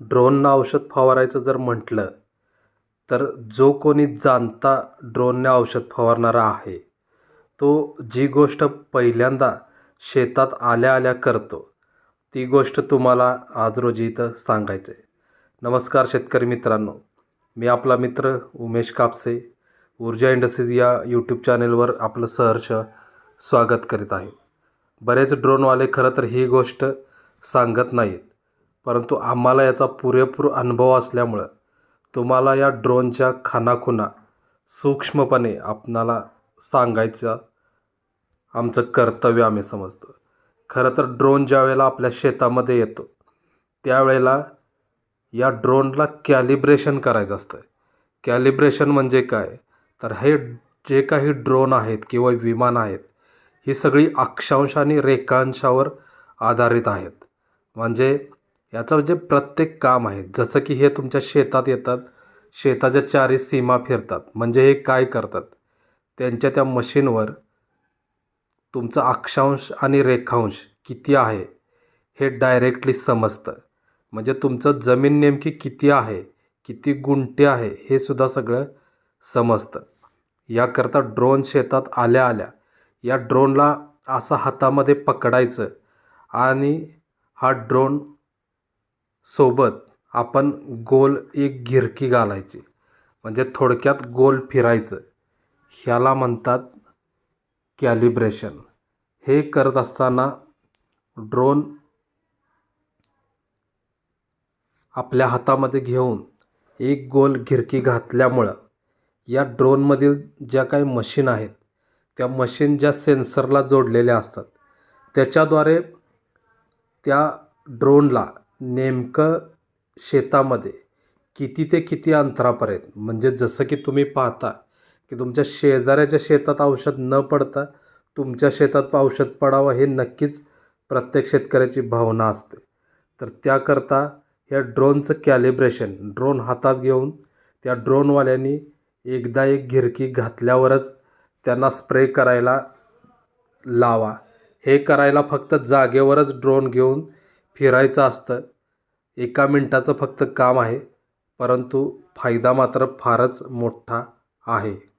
ड्रोननं औषध फवारायचं जर म्हटलं तर जो कोणी जाणता ड्रोनने औषध फवारणारा आहे तो जी गोष्ट पहिल्यांदा शेतात आल्या आल्या करतो ती गोष्ट तुम्हाला आज रोजी इथं सांगायचं आहे नमस्कार शेतकरी मित्रांनो मी आपला मित्र उमेश कापसे ऊर्जा इंडस्ट्रीज या यूट्यूब चॅनेलवर आपलं सहर्ष स्वागत करीत आहे. बरेच ड्रोनवाले खरं तर ही गोष्ट सांगत नाहीत परंतु आम्हाला याचा पुरेपूर अनुभव असल्यामुळं तुम्हाला या ड्रोनच्या खानाखुना सूक्ष्मपणे आपणाला सांगायचं आमचं कर्तव्य आम्ही समजतो. खरं तर ड्रोन ज्या वेळेला आपल्या शेतामध्ये येतो त्यावेळेला या ड्रोनला कॅलिब्रेशन करायचं असतं. कॅलिब्रेशन म्हणजे काय? तर हे जे काही ड्रोन आहेत किंवा विमान आहेत ही सगळी अक्षांश आणि रेखांशावर आधारित आहेत. म्हणजे याचं जे प्रत्येक काम आहे जसं की हे तुमच्या शेतात येतात शेताच्या चारी सीमा फिरतात म्हणजे हे काय करतात? त्यांच्या त्या मशीनवर तुमचं अक्षांश आणि रेखांश किती आहे हे डायरेक्टली समजतं. म्हणजे तुमचं जमीन नेमकी किती आहे किती गुंठे आहे हे सुद्धा सगळं समजतं. याकरता ड्रोन शेतात आल्या आल्या या ड्रोनला असं हातामध्ये पकडायचं आणि हा ड्रोन सोबत आपण गोल एक घिरकी घालायची. म्हणजे थोडक्यात गोल फिरायचं. ह्याला म्हणतात कॅलिब्रेशन. हे करत असताना ड्रोन आपल्या हातामध्ये घेऊन एक गोल घिरकी घातल्यामुळं या ड्रोनमधील ज्या काही मशीन आहेत त्या मशीन ज्या सेन्सरला जोडलेल्या असतात त्याच्याद्वारे त्या ड्रोनला नेमकं शेतामध्ये किती ते किती अंतरापर्यंत म्हणजे जसं की तुम्ही पाहता की तुमच्या शेजाऱ्याच्या शेतात औषध न पडता तुमच्या शेतात औषध पडावं हे नक्कीच प्रत्येक शेतकऱ्याची भावना असते. तर त्याकरता ह्या ड्रोनचं कॅलिब्रेशन ड्रोन हातात घेऊन त्या ड्रोनवाल्यांनी एकदा एक गिरकी घातल्यावरच त्यांना स्प्रे करायला लावा. हे करायला फक्त जागेवरच ड्रोन घेऊन फिरायचं असतं. एका मिनटाचं फक्त काम आहे परंतु फायदा मात्र फारच मोठा आहे.